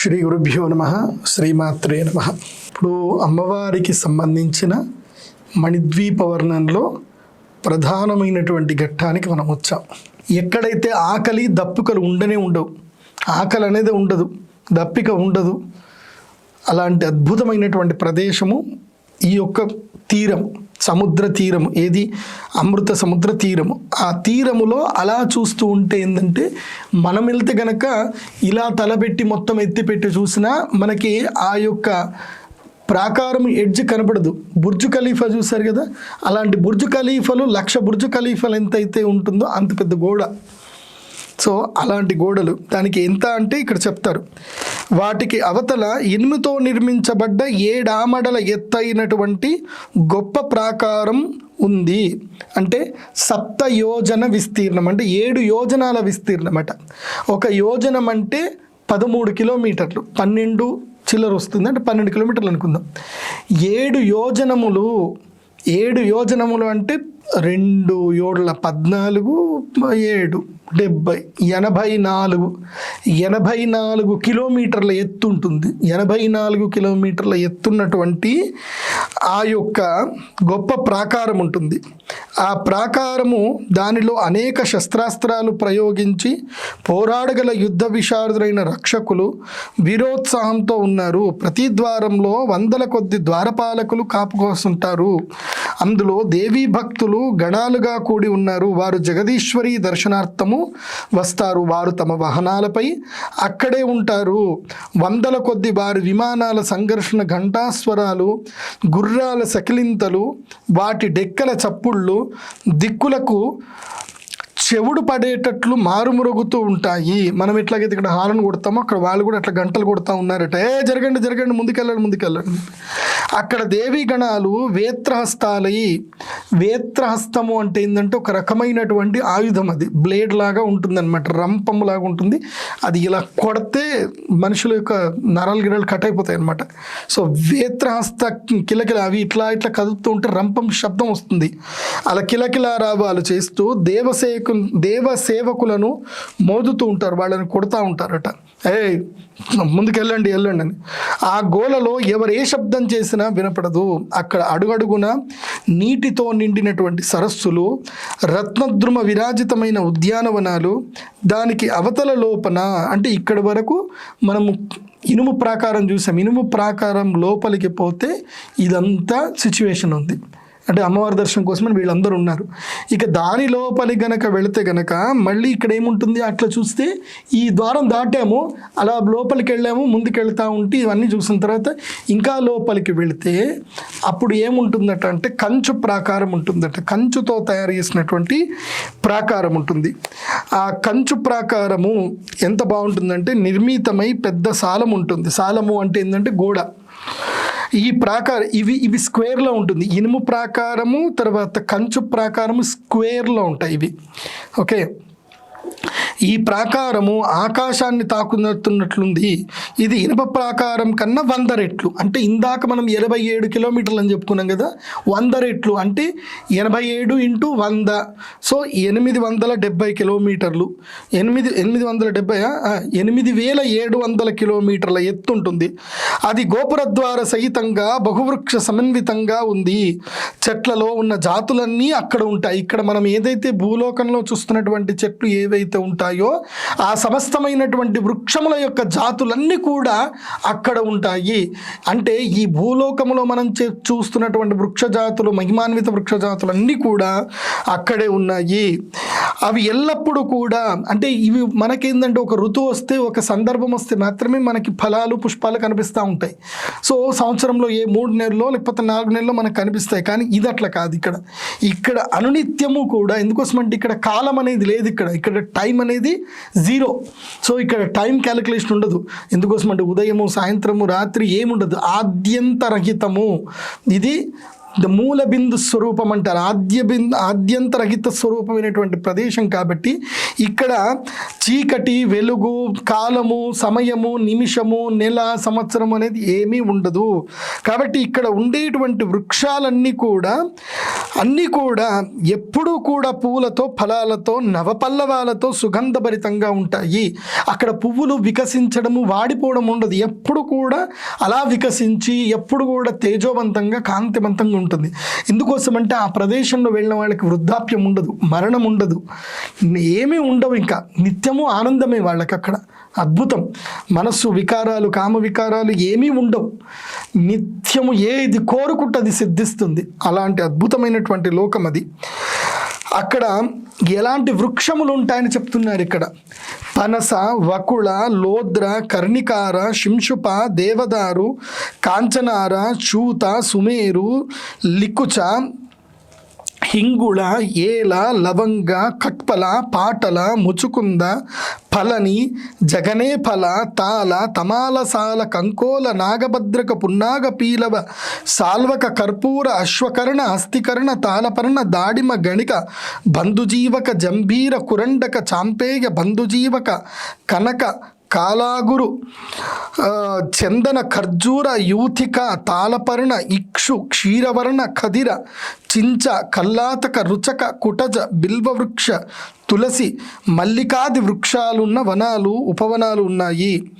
శ్రీ గురుభ్యో నమ శ్రీమాత్రే నమ. ఇప్పుడు అమ్మవారికి సంబంధించిన మణిద్వీప వర్ణంలో ప్రధానమైనటువంటి ఘట్టానికి మనం వచ్చాం. ఎక్కడైతే ఆకలి దప్పికలు ఉండనే ఉండవు. ఆకలి అనేది ఉండదు దప్పిక ఉండదు. అలాంటి అద్భుతమైనటువంటి ప్రదేశము ఈ యొక్క తీరం. సముద్ర తీరము ఏది? అమృత సముద్ర తీరము. ఆ తీరములో అలా చూస్తూ ఉంటే ఏంటంటే మనం వెళ్తే గనక ఇలా తలపెట్టి మొత్తం ఎత్తిపెట్టి చూసినా మనకి ఆ యొక్క ప్రాకారం ఎడ్జ్ కనపడదు. బుర్జు ఖలీఫా చూశారు కదా? అలాంటి బుర్జు ఖలీఫాలు లక్ష బుర్జు ఖలీఫాలు ఎంత అయితే ఉంటుందో అంత పెద్ద గోడ. సో అలాంటి గోడలు. దానికి ఎంత అంటే ఇక్కడ చెప్తారు. వాటికి అవతల ఇనుముతో నిర్మించబడ్డ ఏడామడల ఎత్తైనటువంటి గొప్ప ప్రాకారం ఉంది. అంటే సప్త యోజన విస్తీర్ణం అంటే ఏడు యోజనాల విస్తీర్ణం అట ఒక యోజనం అంటే పదమూడు కిలోమీటర్లు పన్నెండు చిల్లర వస్తుంది అంటే పన్నెండు కిలోమీటర్లు అనుకుందాం. ఏడు యోజనములు ఏడు యోజనములు అంటే రెండు ఏడుల పద్నాలుగు ఏడు డెబ్బై ఎనభై నాలుగు. ఎనభై నాలుగు కిలోమీటర్ల ఎత్తు ఉంటుంది. ఎనభై నాలుగు కిలోమీటర్ల ఎత్తున్నటువంటి ఆ యొక్క గొప్ప ప్రాకారం ఉంటుంది. ఆ ప్రాకారము దానిలో అనేక శస్త్రాస్త్రాలు ప్రయోగించి పోరాడగల యుద్ధ విశారదులైన రక్షకులు వీరోత్సాహంతో ఉన్నారు. ప్రతి ద్వారంలో వందల కొద్ది ద్వారపాలకులు కాపుకోస్తుంటారు. అందులో దేవీ భక్తులు గణాలుగా కూడి ఉన్నారు. వారు జగదీశ్వరి దర్శనార్థము వస్తారు. వారు తమ వాహనాలపై అక్కడే ఉంటారు. వందల కొద్ది వారి విమానాల సంఘర్షణ ఘంటాస్వరాలు గుర్రాల సకిలింతలు వాటి డెక్కల చప్పుళ్ళు దిక్కులకు చెవుడు పడేటట్లు మారుమురుగుతూ ఉంటాయి. మనం ఎట్లాగైతే ఇక్కడ హారన్ కొడతామో అక్కడ వాళ్ళు కూడా అట్లా గంటలు కొడతా ఉన్నారట. ఏ జరగండి జరగండి ముందుకెళ్ళండి ముందుకెళ్ళండి. అక్కడ దేవీగణాలు వేత్రహస్తాలై వేత్రహస్తము అంటే ఏంటంటే ఒక రకమైనటువంటి ఆయుధం అది. బ్లేడ్ లాగా ఉంటుంది అనమాట రంపం లాగా ఉంటుంది. అది ఇలా కొడితే మనుషుల యొక్క నరాలు గిరలు కట్ అయిపోతాయి అనమాట సో వేత్రహస్త కిలకిల అవి ఇట్లా ఇట్లా కదుపుతూ ఉంటే రంపం శబ్దం వస్తుంది. అలా కిలకిల రావాలు చేస్తూ దేవసేకు దేవ సేవకులను మోదుతూ ఉంటారు వాళ్ళని కొడతా ఉంటారట. ఏ ముందుకెళ్ళండి వెళ్ళండి అని. ఆ గోలలో ఎవరు ఏ శబ్దం చేసిన వినపడదు. అక్కడ అడుగడుగున నీటితో నిండినటువంటి సరస్సులు రత్నద్రుమ విరాజితమైన ఉద్యానవనాలు దానికి అవతల లోపన అంటే ఇక్కడి వరకు మనము ఇనుము ప్రాకారం చూసాం. ఇనుము ప్రాకారం లోపలికి పోతే ఇదంతా సిచ్యువేషన్ ఉంది. అంటే అమ్మవారి దర్శనం కోసమని వీళ్ళందరూ ఉన్నారు. ఇక దాని లోపలి గనక వెళితే గనక మళ్ళీ ఇక్కడ ఏముంటుంది? అట్లా చూస్తే ఈ ద్వారం దాటాము అలా లోపలికి వెళ్ళాము ముందుకు వెళ్తా ఉంటే ఇవన్నీ చూసిన తర్వాత ఇంకా లోపలికి వెళితే అప్పుడు ఏముంటుందట అంటే కంచు ప్రాకారం ఉంటుందట. కంచుతో తయారు చేసినటువంటి ప్రాకారం ఉంటుంది. ఆ కంచు ప్రాకారము ఎంత బాగుంటుందంటే నిర్మితమై పెద్ద సాలం ఉంటుంది. సాలము అంటే ఏంటంటే గోడ. ఈ ప్రాకారం ఇవి ఇవి స్క్వేర్లో ఉంటుంది. ఇనుము ప్రాకారము తర్వాత కంచు ప్రాకారము స్క్వేర్లో ఉంటాయి ఇవి. ఓకే? ఈ ప్రాకారము ఆకాశాన్ని తాకుతున్నట్లుంది. ఇది ఇనుప ప్రాకారం కన్నా వంద రెట్లు. అంటే ఇందాక మనం ఎనభై ఏడు కిలోమీటర్లు అని చెప్పుకున్నాం కదా వంద రెట్లు అంటే ఎనభై ఏడు ఇంటూ వంద. సో ఎనిమిది వందల డెబ్బై కిలోమీటర్లు. ఎనిమిది ఎనిమిది వందల డెబ్బై ఎనిమిది వేల ఏడు వందల కిలోమీటర్ల ఎత్తు ఉంటుంది. అది గోపురద్వార సహితంగా బహువృక్ష సమన్వితంగా ఉంది. చెట్లలో ఉన్న జాతులన్నీ అక్కడ ఉంటాయి. ఇక్కడ మనం ఏదైతే భూలోకంలో చూస్తున్నటువంటి చెట్లు ఏవైతే ఉంటాయో ఆ సమస్తమైనటువంటి వృక్షముల యొక్క జాతులన్నీ కూడా అక్కడ ఉంటాయి. అంటే ఈ భూలోకములో మనం చూస్తున్నటువంటి వృక్ష జాతులు మహిమాన్విత వృక్ష జాతులన్నీ కూడా అక్కడే ఉన్నాయి. అవి ఎల్లప్పుడూ కూడా అంటే ఇవి మనకేందంటే ఒక ఋతువు వస్తే ఒక సందర్భం వస్తే మాత్రమే మనకి ఫలాలు పుష్పాలు కనిపిస్తూ ఉంటాయి. సో సంవత్సరంలో ఏ మూడు నెలల్లో లేకపోతే నాలుగు నెలల్లో మనకు కనిపిస్తాయి. కానీ ఇది అట్లా కాదు ఇక్కడ. ఇక్కడ అనునిత్యము కూడా ఎందుకోసం అంటే ఇక్కడ కాలం అనేది లేదు ఇక్కడ. ఇక్కడ టైం అనేది జీరో. సో ఇక్కడ టైం క్యాలిక్యులేషన్ ఉండదు. ఎందుకోసం అంటే ఉదయము సాయంత్రము రాత్రి ఏముండదు. ఆద్యంతరహితము. ఇది మూల బిందు స్వరూపం అంటారు. ఆద్య బిందు ఆద్యంతరహిత స్వరూపమైనటువంటి ప్రదేశం కాబట్టి ఇక్కడ చీకటి వెలుగు కాలము సమయము నిమిషము నెల సంవత్సరం అనేది ఏమీ ఉండదు. కాబట్టి ఇక్కడ ఉండేటువంటి వృక్షాలన్నీ కూడా అన్నీ కూడా ఎప్పుడూ కూడా పువ్వులతో ఫలాలతో నవపల్లవాలతో సుగంధభరితంగా ఉంటాయి. అక్కడ పువ్వులు వికసించడము వాడిపోవడం ఉండదు. ఎప్పుడు కూడా అలా వికసించి ఎప్పుడు కూడా తేజోవంతంగా కాంతివంతంగా ఉంటుంది ఉంటుంది. ఎందుకోసం అంటే ఆ ప్రదేశంలో వెళ్ళిన వాళ్ళకి వృద్ధాప్యం ఉండదు మరణం ఉండదు. ఏమీ ఉండవు ఇంకా. నిత్యము ఆనందమే వాళ్ళకి అక్కడ అద్భుతం. మనస్సు వికారాలు కామ వికారాలు ఏమీ ఉండవు. నిత్యము ఏది కోరుకుంటే అది సిద్ధిస్తుంది. అలాంటి అద్భుతమైనటువంటి లోకం అది అక్కడ ఎలాంటి వృక్షములు ఉంటాయని చెప్తున్నారు ఇక్కడ. పనస వకుళ లోద్ర కర్ణికార శింషుప దేవదారు కాంచనార చూత సుమేరు లిక్కుచ హింగుళ ఏల లవంగ కట్పల పాటల ముచుకుంద ఫలని జగనే ఫల తాల తమాలసాల కంకోల నాగభద్రక పున్నాగ పీలవ సాల్వక కర్పూర అశ్వకరణ అస్థికరణ తాళపర్ణ దాడిమ గణిక బంధుజీవక జంభీర కురండక చాంపేయ బంధుజీవక కనక కాలాగురు చందన ఖర్జూర యూథిక తాళపర్ణ ఇక్షు క్షీరవర్ణ ఖదిర చించ కల్లాతక రుచక కుటజ బిల్వవృక్ష తులసి మల్లికాది వృక్షాలున్న వనాలు ఉపవనాలు ఉన్నాయి.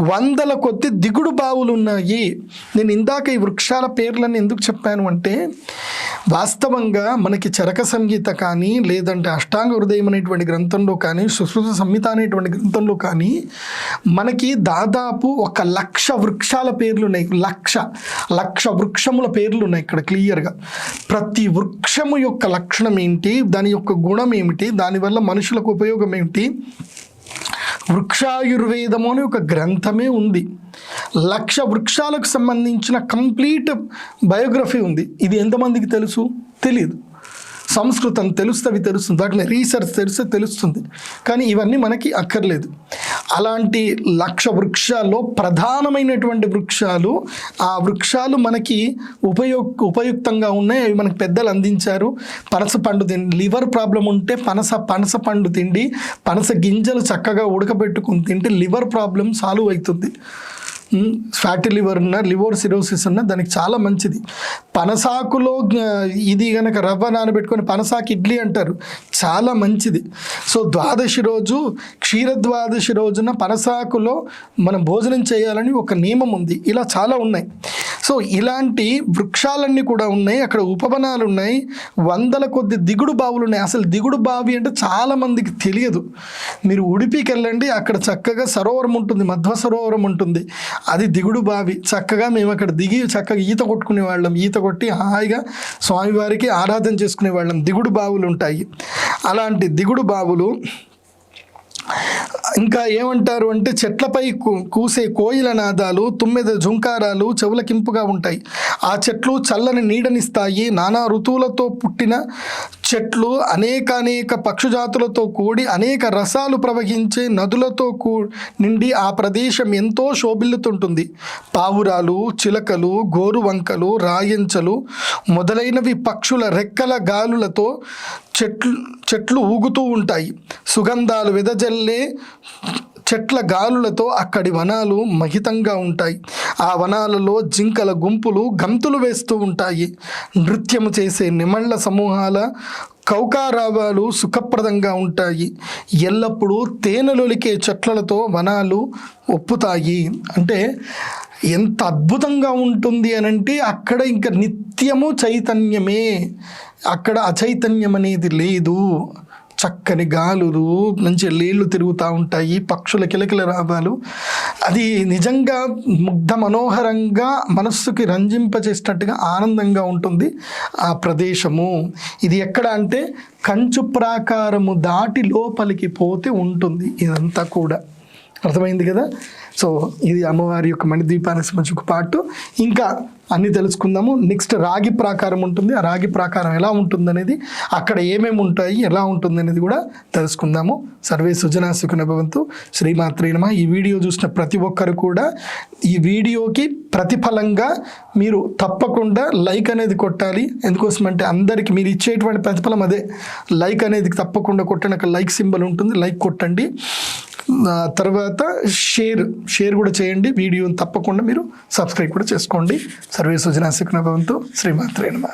వందల కొద్ది దిగుడు బావులు ఉన్నాయి నేను ఇందాక ఈ వృక్షాల పేర్లను ఎందుకు చెప్పాను అంటే వాస్తవంగా మనకి చరక సంగీత కానీ లేదంటే అష్టాంగ హృదయం అనేటువంటి గ్రంథంలో కానీ సుశ్రుత సంహిత అనేటువంటి గ్రంథంలో కానీ మనకి దాదాపు ఒక లక్ష వృక్షాల పేర్లు ఉన్నాయి. లక్ష లక్ష వృక్షముల పేర్లు ఉన్నాయి ఇక్కడ క్లియర్గా. ప్రతి వృక్షము యొక్క లక్షణం ఏంటి? దాని యొక్క గుణం ఏమిటి? దానివల్ల మనుషులకు ఉపయోగం ఏమిటి? వృక్షాయుర్వేదము అని ఒక గ్రంథమే ఉంది. లక్ష వృక్షాలకు సంబంధించిన కంప్లీట్ బయోగ్రఫీ ఉంది. ఇది ఎంతమందికి తెలుసు? తెలియదు సంస్కృతం తెలుస్తుంది తెలుస్తుంది వాటిని రీసెర్చ్ తెలిస్తే తెలుస్తుంది. కానీ ఇవన్నీ మనకి అక్కర్లేదు. అలాంటి లక్ష వృక్షాల్లో ప్రధానమైనటువంటి వృక్షాలు ఆ వృక్షాలు మనకి ఉపయోగ ఉపయుక్తంగా ఉన్నాయి. అవి మనకి పెద్దలు అందించారు. పనస పండు తిండి లివర్ ప్రాబ్లం ఉంటే పనస పనస పండు తిండి పనస గింజలు చక్కగా ఉడకబెట్టుకుని తింటే లివర్ ప్రాబ్లం సాల్వ్ అవుతుంది. ఫ్యాటీ లివర్ ఉన్న లివర్ సిరోసిస్ ఉన్న దానికి చాలా మంచిది. పనసాకులో ఇది కనుక రవ్వ నానబెట్టుకొని పనసాకు ఇడ్లీ అంటారు. చాలా మంచిది. సో ద్వాదశి రోజు క్షీరద్వాదశి రోజున పనసాకులో మనం భోజనం చేయాలని ఒక నియమం ఉంది. ఇలా చాలా ఉన్నాయి. సో ఇలాంటి వృక్షాలన్నీ కూడా ఉన్నాయి. అక్కడ ఉపవనాలు ఉన్నాయి. వందల కొద్ది దిగుడు బావులు ఉన్నాయి. అసలు దిగుడు బావి అంటే చాలామందికి తెలియదు. మీరు ఉడిపికి వెళ్ళండి. అక్కడ చక్కగా సరోవరం ఉంటుంది. మధ్వ సరోవరం ఉంటుంది. అది దిగుడు బావి. చక్కగా మేము అక్కడ దిగి చక్కగా ఈత కొట్టుకునే వాళ్ళం. ఈత కొట్టి హాయిగా స్వామివారికి ఆరాధన చేసుకునే వాళ్ళం. దిగుడు బావులు ఉంటాయి అలాంటి దిగుడు బావులు ఇంకా ఏమంటారు అంటే చెట్లపై కూసే కోయిల నాదాలు తుమ్మెద జుంకారాలు చెవులకింపుగా ఉంటాయి. ఆ చెట్లు చల్లని నీడనిస్తాయి. నానా ఋతువులతో పుట్టిన చెట్లు అనేక అనేక పక్షుజాతులతో కూడి అనేక రసాలు ప్రవహించే నదులతో కూ నిండి ఆ ప్రదేశం ఎంతో శోభిల్లుతుంటుంది. పావురాలు చిలకలు గోరువంకలు రాయంచలు మొదలైనవి పక్షుల రెక్కల గాలులతో చెట్లు చెట్లు ఊగుతూ ఉంటాయి. సుగంధాలు వెదజల్లే చెట్ల గాలులతో అక్కడి వనాలు మహితంగా ఉంటాయి. ఆ వనాలలో జింకల గుంపులు గంతులు వేస్తూ ఉంటాయి. నృత్యము చేసే నిమళ్ళ సమూహాల కౌకారావాలు సుఖప్రదంగా ఉంటాయి. ఎల్లప్పుడూ తేనెలొలికే చెట్లతో వనాలు ఒప్పుతాయి. అంటే ఎంత అద్భుతంగా ఉంటుంది అని అంటే అక్కడ ఇంకా నిత్యము చైతన్యమే. అక్కడ అచైతన్యం అనేది లేదు. చక్కని గాలులు మంచి నీళ్ళు తిరుగుతూ ఉంటాయి పక్షుల కిలకిల రాగాలు అది నిజంగా ముగ్ధ మనోహరంగా మనస్సుకి రంజింపచేసినట్టుగా ఆనందంగా ఉంటుంది ఆ ప్రదేశము. ఇది ఎక్కడ అంటే కంచు ప్రాకారము దాటి లోపలికి పోతే ఉంటుంది ఇదంతా కూడా. అర్థమైంది కదా? సో ఇది అమ్మవారి యొక్క మణిద్వీపానికి సంబంధించి ఒక పార్ట్. ఇంకా అన్ని తెలుసుకుందాము. నెక్స్ట్ రాగి ప్రాకారం ఉంటుంది. ఆ రాగి ప్రాకారం ఎలా ఉంటుంది అనేది అక్కడ ఏమేమి ఉంటాయి ఎలా ఉంటుంది అనేది కూడా తెలుసుకుందాము. సర్వే సుజనా సుఖన భవంతు శ్రీమాత్రే నమ. ఈ వీడియో చూసిన ప్రతి ఒక్కరు కూడా ఈ వీడియోకి ప్రతిఫలంగా మీరు తప్పకుండా లైక్ అనేది కొట్టాలి. ఎందుకోసం అంటే అందరికి మీరు ఇచ్చేటువంటి ప్రతిఫలం అదే. లైక్ అనేది తప్పకుండా కొట్టండి అక్కడ లైక్ సింబల్ ఉంటుంది. లైక్ కొట్టండి. తర్వాత షేర్ షేర్ కూడా చేయండి. వీడియోని తప్పకుండా మీరు సబ్స్క్రైబ్ కూడా చేసుకోండి. సర్వే సూచన శిక్షణ భవంతు శ్రీమాత్రేనమా